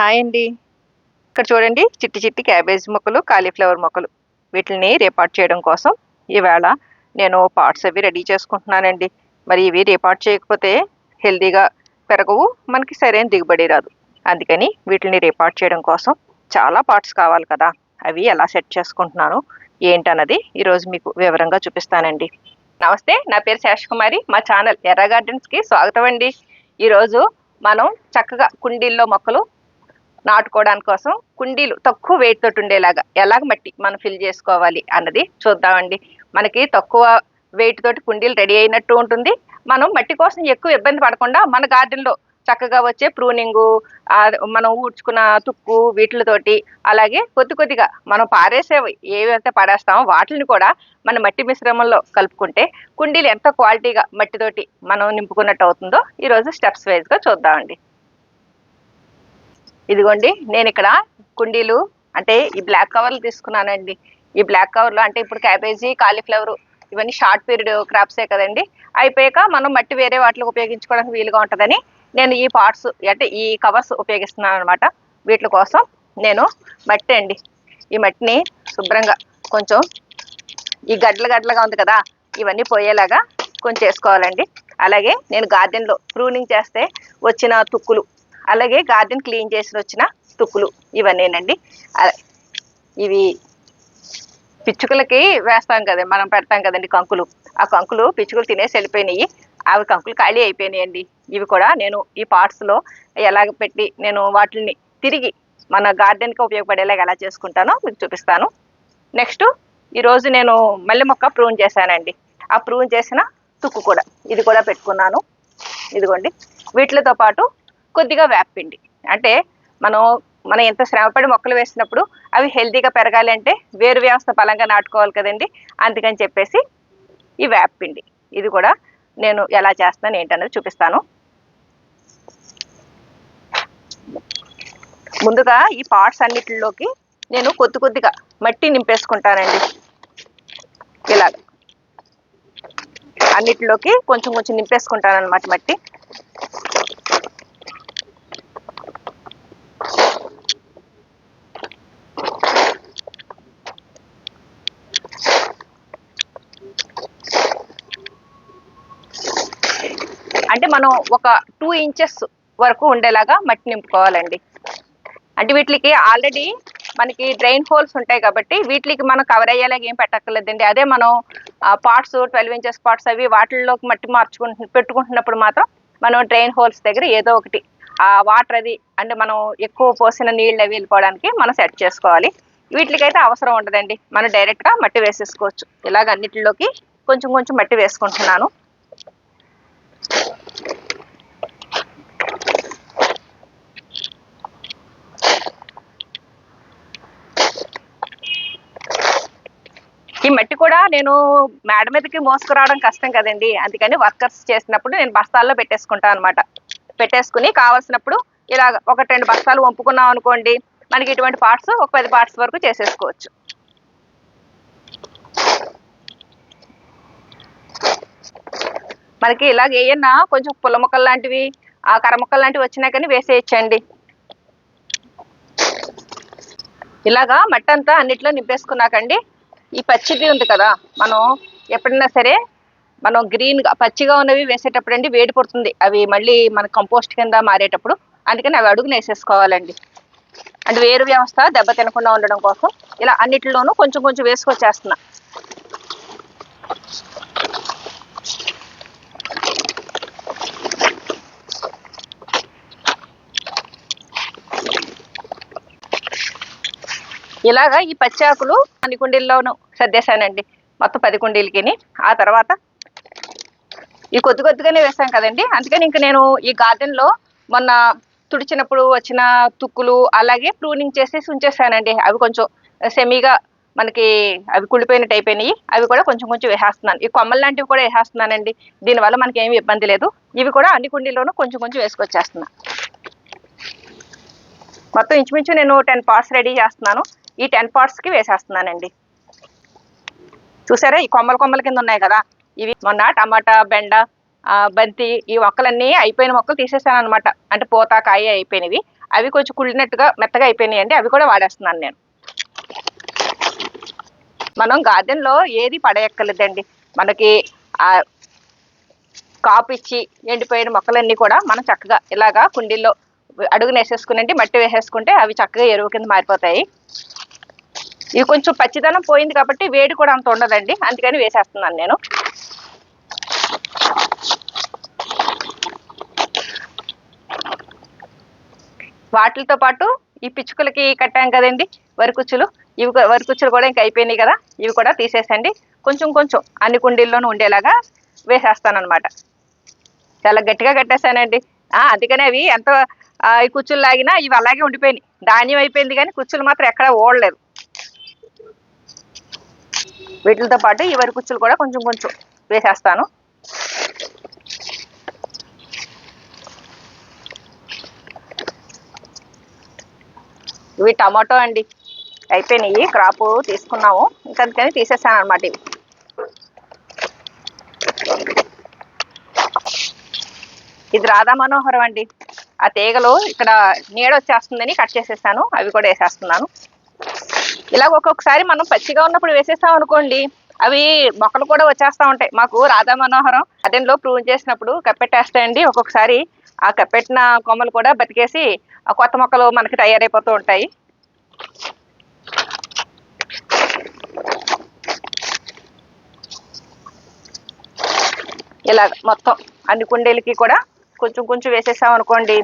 Hi అండి. ఇక్కడ చూడండి చిట్టి చిట్టి క్యాబేజ్ మొక్కలు కాలీఫ్లవర్ మొక్కలు. వీటిని రేపాట్ చేయడం కోసం ఈవేళ నేను పార్ట్స్ అవి రెడీ చేసుకుంటున్నానండి. మరి ఇవి రేపాట్ చేయకపోతే హెల్దీగా పెరగవు మనకి సరైన దిగుబడి రాదు. అందుకని వీటిని రేపాట్ చేయడం కోసం చాలా పార్ట్స్ కావాలి కదా. అవి ఎలా సెట్ చేసుకుంటున్నాను ఏంటన్నది ఈరోజు మీకు వివరంగా చూపిస్తానండి. నమస్తే నా పేరు శేషకుమారి మా ఛానల్ ఎర్ర గార్డెన్స్కి స్వాగతం అండి. ఈరోజు మనం చక్కగా కుండీల్లో మొక్కలు నాటుకోవడానికి కోసం కుండీలు తక్కువ వెయిట్ తోటి ఉండేలాగా ఎలాగ మట్టి మనం ఫిల్ చేసుకోవాలి అన్నది చూద్దామండి. మనకి తక్కువ వెయిట్ తోటి కుండీలు రెడీ అయినట్టు ఉంటుంది. మనం మట్టి కోసం ఎక్కువ ఇబ్బంది పడకుండా మన గార్డెన్లో చక్కగా వచ్చే ప్రూనింగు మనం ఊడ్చుకున్న తుక్కు వీటితోటి అలాగే కొద్ది కొద్దిగా మనం పారేసేవి ఏవైతే పడేస్తామో వాటిని కూడా మన మట్టి మిశ్రమంలో కలుపుకుంటే కుండీలు ఎంత క్వాలిటీగా మట్టితోటి మనం నింపుకున్నట్టు అవుతుందో ఈరోజు స్టెప్స్ వైజ్గా చూద్దామండి. ఇదిగోండి నేను ఇక్కడ కుండీలు అంటే ఈ బ్లాక్ కవర్లు తీసుకున్నానండి. ఈ బ్లాక్ కవర్లు అంటే ఇప్పుడు క్యాబేజీ కాలీఫ్లవర్ ఇవన్నీ షార్ట్ పీరియడ్ క్రాప్సే కదండి. అయిపోయాక మనం మట్టి వేరే వాటికి ఉపయోగించుకోవడానికి వీలుగా ఉంటుందని నేను ఈ పార్ట్స్ అంటే ఈ కవర్స్ ఉపయోగిస్తున్నాను అనమాట వీటి కోసం నేను మట్టి అండి. ఈ మట్టిని శుభ్రంగా కొంచెం ఈ గడ్డల గడ్డలుగా ఉంది కదా ఇవన్నీ పోయేలాగా కొంచెం చేసుకోవాలండి అలాగే నేను గార్డెన్లో ప్రూనింగ్ చేస్తే వచ్చిన తుక్కులు అలాగే గార్డెన్ క్లీన్ చేసి వచ్చిన తుక్కులు ఇవన్నీనండి. ఇవి పిచ్చుకలకి వేస్తాం కదా మనం పెడతాం కదండి కంకులు. ఆ కంకులు పిచ్చుకలు తినేసి వెళ్ళిపోయినాయి. అవి కంకులు ఖాళీ అయిపోయినాయండి. ఇవి కూడా నేను ఈ పార్ట్స్లో ఎలాగ పెట్టి నేను వాటిని తిరిగి మన గార్డెన్కి ఉపయోగపడేలాగా ఎలా చేసుకుంటానో మీకు చూపిస్తాను. నెక్స్ట్ ఈరోజు నేను మల్లె మొక్క ప్రూన్ చేశానండి. ఆ ప్రూన్ చేసిన తుక్కు కూడా ఇది కూడా పెట్టుకున్నాను. ఇదిగోండి. వీటితో పాటు కొద్దిగా వేపపిండి. అంటే మనం మనం ఎంత శ్రమపడి మొక్కలు వేసినప్పుడు అవి హెల్తీగా పెరగాలి అంటే వేరు వ్యవస్థ బలంగా నాటుకోవాలి కదండి. అందుకని చెప్పేసి ఈ వేపపిండి. ఇది కూడా నేను ఎలా చేస్తాను ఏంటనేది చూపిస్తాను. ముందుగా ఈ పార్ట్స్ అన్నిటిలోకి నేను కొద్ది కొద్దిగా మట్టి నింపేసుకుంటానండి. ఇలాగ. అన్నిటిలోకి కొంచెం కొంచెం నింపేసుకుంటాను అనమాట మట్టి అంటే మనం ఒక టూ ఇంచెస్ వరకు ఉండేలాగా మట్టి నింపుకోవాలండి. అంటే వీటికి ఆల్రెడీ మనకి డ్రైన్ హోల్స్ ఉంటాయి కాబట్టి వీటికి మనం కవర్ అయ్యేలాగా ఏం పెట్టక్కర్లేదండి. అదే మనం పార్ట్స్ ట్వెల్వ్ ఇంచెస్ పార్ట్స్ అవి వాటిల్లోకి మట్టి మార్చుకుంటు పెట్టుకుంటున్నప్పుడు మాత్రం మనం డ్రైన్ హోల్స్ దగ్గర ఏదో ఒకటి ఆ వాటర్ అది అంటే మనం ఎక్కువ పోసిన నీళ్ళు అవి వెళ్ళిపోవడానికి మనం సెట్ చేసుకోవాలి. వీటికైతే అవసరం ఉండదండి. మనం డైరెక్ట్గా మట్టి వేసేసుకోవచ్చు. ఇలాగ అన్నిటిలోకి కొంచెం కొంచెం మట్టి వేసుకుంటున్నాను ఈ మట్టి కూడా నేను మేడ మీదకి మోసుకురావడం కష్టం కదండి. అందుకని వర్కర్స్ చేసినప్పుడు నేను బస్తాల్లో పెట్టేసుకుంటాను అనమాట పెట్టేసుకుని కావాల్సినప్పుడు ఇలా ఒక రెండు బస్తాలు వంపుకున్నాం అనుకోండి మనకి ఇటువంటి పార్ట్స్ ఒక పది పార్ట్స్ వరకు చేసేసుకోవచ్చు. మనకి ఇలాగ ఏయన్నా కొంచెం పుల్ల మొక్కలు లాంటివి ఆ కర్ర మొక్కలు లాంటివి వచ్చినా కానీ వేసేయచ్చండి. ఇలాగా మట్టి అంతా అన్నిట్లో నింపేసుకున్నాకండి ఈ పచ్చిది ఉంది కదా మనం ఎప్పుడైనా సరే మనం గ్రీన్గా పచ్చిగా ఉన్నవి వేసేటప్పుడు అండి వేడి పడుతుంది. అవి మళ్ళీ మన కంపోస్ట్ కింద మారేటప్పుడు అందుకని అవి అడుగున వేసేసుకోవాలండి. అంటే వేరు వ్యవస్థ దెబ్బ తినకుండా ఉండడం కోసం ఇలా అన్నిటిలోనూ కొంచెం కొంచెం వేసుకొచ్చేస్తున్నా. ఇలాగా ఈ పచ్చి ఆకులు అన్ని కుండీల్లోనూ సర్దేశానండి. మొత్తం పది కుండీలకి ఆ తర్వాత ఈ కొద్ది కొద్దిగానే వేసాం కదండి. అందుకని ఇంక నేను ఈ గార్డెన్లో మొన్న తుడిచినప్పుడు వచ్చిన తుక్కులు అలాగే ప్రూనింగ్ చేసేసి ఉంచేసానండి అవి కొంచెం సెమీగా మనకి అవి కుళ్ళిపోయినట్టు అయిపోయినాయి అవి కూడా కొంచెం కొంచెం వేసేస్తున్నాను. ఈ కొమ్మలు లాంటివి కూడా వేసేస్తున్నానండి. దీనివల్ల మనకి ఏమి ఇబ్బంది లేదు. ఇవి కూడా అన్ని కుండీల్లోనూ కొంచెం కొంచెం వేసుకొచ్చేస్తున్నా. మొత్తం ఇంచుమించు నేను టెన్ పార్ట్స్ రెడీ చేస్తున్నాను. ఈ టెన్ పార్ట్స్కి వేసేస్తున్నానండి. చూసారా? ఈ కొమ్మల కొమ్మల కింద ఉన్నాయి కదా? ఇవి మొన్న టమాటా బెండ ఆ, బంతి ఈ మొక్కలన్నీ అయిపోయిన మొక్కలు తీసేసాను అనమాట అంటే పూత కాయ అయిపోయినవి. అవి కొంచెం కుళ్ళినట్టుగా మెత్తగా అయిపోయినాయి అండి అవి కూడా వాడేస్తున్నాను నేను. మనం గార్డెన్లో ఏది పడేయక్కర్లేదండి. మనకి ఆ కాపు ఇచ్చి ఎండిపోయిన మొక్కలన్నీ కూడా మనం చక్కగా ఇలాగా కుండీల్లో అడుగునేసేసుకునండి మట్టి వేసేసుకుంటే అవి చక్కగా ఎరువు కింద మారిపోతాయి. ఇవి కొంచెం పచ్చిదనం పోయింది కాబట్టి వేడి కూడా అంత ఉండదండి. అందుకని వేసేస్తున్నాను నేను. వాటితో పాటు ఈ పిచ్చుకలకి కట్టాం కదండి వరికుచ్చులు. ఇవి వరికుచ్చులు కూడా ఇంకా అయిపోయినాయి కదా ఇవి కూడా తీసేసండి. కొంచెం కొంచెం అన్ని కుండీల్లోనూ ఉండేలాగా వేసేస్తాను చాలా గట్టిగా కట్టేశానండి. అందుకనే అవి ఎంత ఈ కుచ్చులు లాగినా ఇవి అలాగే ఉండిపోయినాయి. ధాన్యం అయిపోయింది కానీ కుచ్చులు మాత్రం ఎక్కడ ఓడలేదు. వీటితో పాటు ఈ వరి కుచ్చులు కూడా కొంచెం కొంచెం వేసేస్తాను. ఇవి టమాటో అండి. అయిపోయినాయి. క్రాప్ తీసుకున్నాము. ఇంకా అందుకని తీసేసాను అనమాట ఇవి. ఇది రాధా మనోహరం అండి. ఆ తీగలు ఇక్కడ నీడ వచ్చేస్తుందని కట్ చేసేసాను. అవి కూడా వేసేస్తున్నాను. ఇలాగ ఒక్కొక్కసారి మనం పచ్చిగా ఉన్నప్పుడు వేసేస్తాం అనుకోండి అవి మొక్కలు కూడా వచ్చేస్తా ఉంటాయి. మాకు రాధా మనోహరం అదెంలో ప్రూవ్ చేసినప్పుడు కప్పెట్టేస్తాయండి ఒక్కొక్కసారి ఆ కప్పెట్టిన కొమ్మలు కూడా బతికేసి ఆ కొత్త మొక్కలు మనకి తయారైపోతూ ఉంటాయి. ఇలా మొత్తం అన్ని కుండీలకి కూడా కొంచెం కొంచెం వేసేసాం అనుకోండి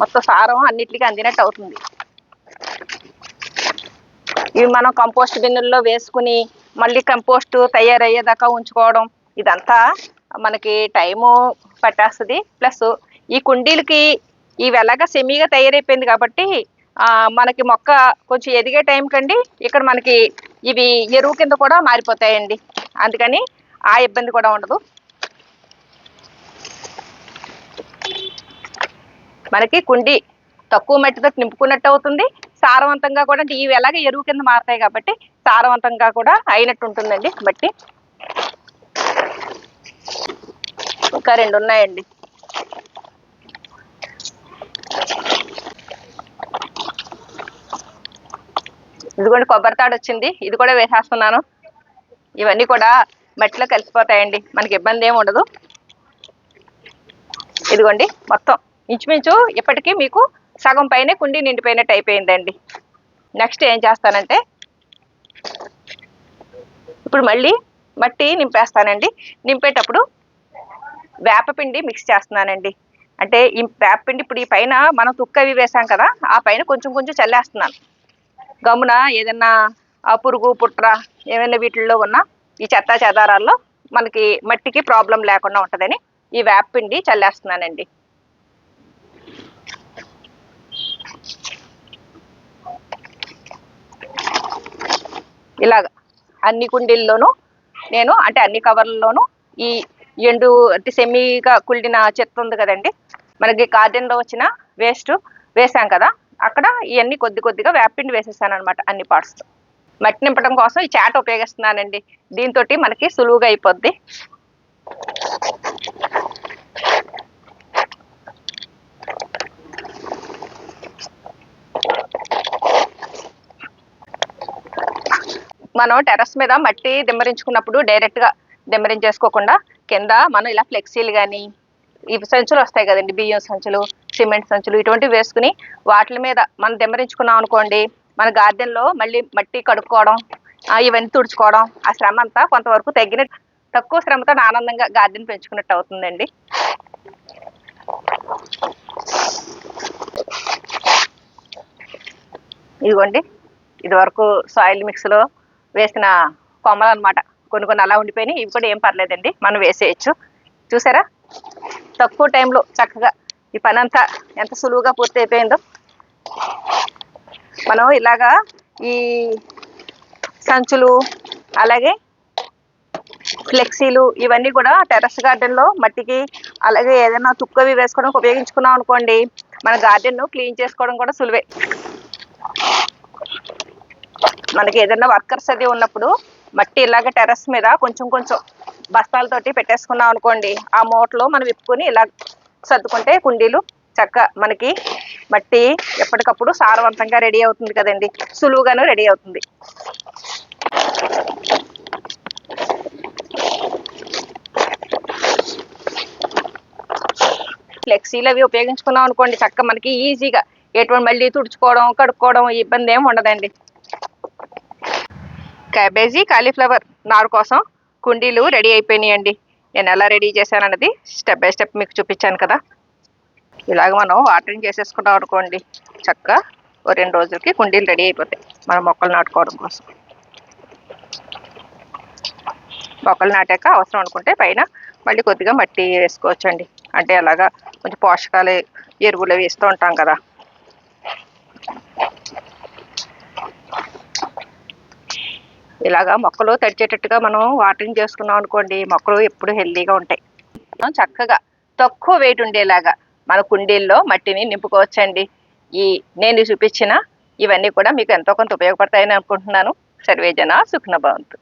మొత్తం సారం అన్నిటికీ అందినట్టు అవుతుంది. ఇవి మనం కంపోస్ట్ బిన్నుల్లో వేసుకుని మళ్ళీ కంపోస్ట్ తయారయ్యేదాకా ఉంచుకోవడం ఇదంతా మనకి టైము పట్టేస్తుంది. ప్లస్ ఈ కుండీలకి ఇవి ఎలాగా సెమీగా తయారైపోయింది కాబట్టి మనకి మొక్క కొంచెం ఎదిగే టైం కండి ఇక్కడ మనకి ఇవి ఎరువు కింద కూడా మారిపోతాయండి. అందుకని ఆ ఇబ్బంది కూడా ఉండదు. మనకి కుండి తక్కువ మట్టితో నింపుకున్నట్టు అవుతుంది. సారవంతంగా కూడా అంటే ఇవి ఎలాగే ఎరువు కింద మారుతాయి కాబట్టి సారవంతంగా కూడా అయినట్టు ఉంటుందండి. బట్టి ఇంకా రెండు ఉన్నాయండి. ఇదిగోండి కొబ్బరి తాడు వచ్చింది. ఇది కూడా వేసేస్తున్నాను. ఇవన్నీ కూడా మట్టిలో కలిసిపోతాయండి. మనకి ఇబ్బంది ఏమి ఉండదు. ఇదిగోండి మొత్తం. ఇంచుమించు ఇప్పటికీ మీకు సగం పైనే కుండీ నిండిపోయినట్టు అయిపోయిందండి. నెక్స్ట్ ఏం చేస్తానంటే ఇప్పుడు మళ్ళీ మట్టి నింపేస్తానండి. నింపేటప్పుడు వేపపిండి మిక్స్ చేస్తున్నానండి. అంటే ఈ వేపపిండి ఇప్పుడు ఈ పైన మనం తుక్క అవి వేసాం కదా ఆ పైన కొంచెం కొంచెం చల్లేస్తున్నాను. గమ్మున ఏదన్నా ఆ పురుగు పుట్ర ఏమైనా వీటిల్లో ఉన్న ఈ చెత్త చెదారాల్లో మనకి మట్టికి ప్రాబ్లం లేకుండా ఉంటుందని ఈ వేపపిండి చల్లేస్తున్నానండి. ఇలాగ అన్ని కుండీల్లోనూ నేను అంటే అన్ని కవర్లలోనూ ఈ ఎండు అంటే సెమీగా కుళ్ళిన చెత్త ఉంది కదండి మనకి గార్డెన్లో వచ్చిన వేస్ట్ వేసాం కదా అక్కడ ఇవన్నీ కొద్ది కొద్దిగా వేపిండి వేసేసాను అనమాట అన్ని పార్ట్స్. మట్టి నింపడం కోసం ఈ చాట ఉపయోగిస్తున్నానండి. దీంతో మనకి సులువుగా అయిపోద్ది. మనం టెర్రస్ మీద మట్టి దిమ్మరించుకున్నప్పుడు డైరెక్ట్గా దిమ్మరించేసుకోకుండా కింద మనం ఇలా ఫ్లెక్సీలు కానీ ఇవి సంచులు వస్తాయి కదండి బియ్యం సంచులు సిమెంట్ సంచులు ఇటువంటివి వేసుకుని వాటి మీద మనం దిమ్మరించుకున్నాం అనుకోండి మన గార్డెన్లో మళ్ళీ మట్టి కడుక్కోవడం ఇవన్నీ తుడుచుకోవడం ఆ శ్రమ అంతా కొంతవరకు తగ్గిన తక్కువ శ్రమతో ఆనందంగా గార్డెన్ పెంచుకున్నట్టు అవుతుందండి. ఇదిగోండి ఇదివరకు సాయిల్ మిక్స్లో వేసిన కొమ్మలు అన్నమాట కొన్ని కొన్ని అలా ఉండిపోయినాయి. ఇవి కూడా ఏం పర్లేదండి. మనం వేసేయచ్చు. చూసారా? తక్కువ టైంలో చక్కగా ఈ పని అంతా ఎంత సులువుగా పూర్తి అయిపోయిందో మనం ఇలాగా ఈ సంచులు అలాగే ఫ్లెక్సీలు ఇవన్నీ కూడా టెర్రస్ గార్డెన్లో మట్టికి అలాగే ఏదైనా తుక్కవి వేసుకోవడానికి ఉపయోగించుకున్నాం అనుకోండి మన గార్డెన్ క్లీన్ చేసుకోవడం కూడా సులువే. మనకి ఏదైనా వర్కర్స్ అది ఉన్నప్పుడు మట్టి ఇలాగ టెర్రస్ మీద కొంచెం కొంచెం బస్తాలతోటి పెట్టేసుకున్నాం అనుకోండి ఆ మూటలో మనం విప్పుకొని ఇలా సర్దుకుంటే కుండీలు చక్క మనకి మట్టి ఎప్పటికప్పుడు సారవంతంగా రెడీ అవుతుంది కదండి సులువుగాను రెడీ అవుతుంది. ఫ్లెక్సీలు అవి ఉపయోగించుకున్నాం అనుకోండి చక్క మనకి ఈజీగా ఎటువంటి మళ్ళీ తుడుచుకోవడం కడుక్కోవడం ఇబ్బంది ఏమి ఉండదండి. క్యాబేజీ కాలీఫ్లవర్ నారు కోసం కుండీలు రెడీ అయిపోయినాయండి. నేను ఎలా రెడీ చేశానన్నది స్టెప్ బై స్టెప్ మీకు చూపించాను కదా. ఇలాగ మనం వాటరింగ్ చేసేసుకున్నాం అనుకోండి. చక్కగా ఓ రెండు రోజులకి కుండీలు రెడీ అయిపోతాయి. మనం మొక్కలు నాటుకోవడం కోసం. మొక్కలు నాటాక అవసరం అనుకుంటే పైన మళ్ళీ కొద్దిగా మట్టి వేసుకోవచ్చండి. అంటే అలాగా కొంచెం పోషకాలు ఎరువులు అవి వేస్తూ ఉంటాం కదా. ఇలాగా మొక్కలు తడిచేటట్టుగా మనం వాటరింగ్ చేసుకున్నాం అనుకోండి మొక్కలు ఎప్పుడు హెల్దీగా ఉంటాయి. మనం చక్కగా తక్కువ వెయిట్ ఉండేలాగా మన కుండీల్లో మట్టిని నింపుకోవచ్చండి. ఈ నేను చూపించిన ఇవన్నీ కూడా మీకు ఎంతో కొంత ఉపయోగపడతాయని అనుకుంటున్నాను. సర్వేజన సుఖ్నభవంతు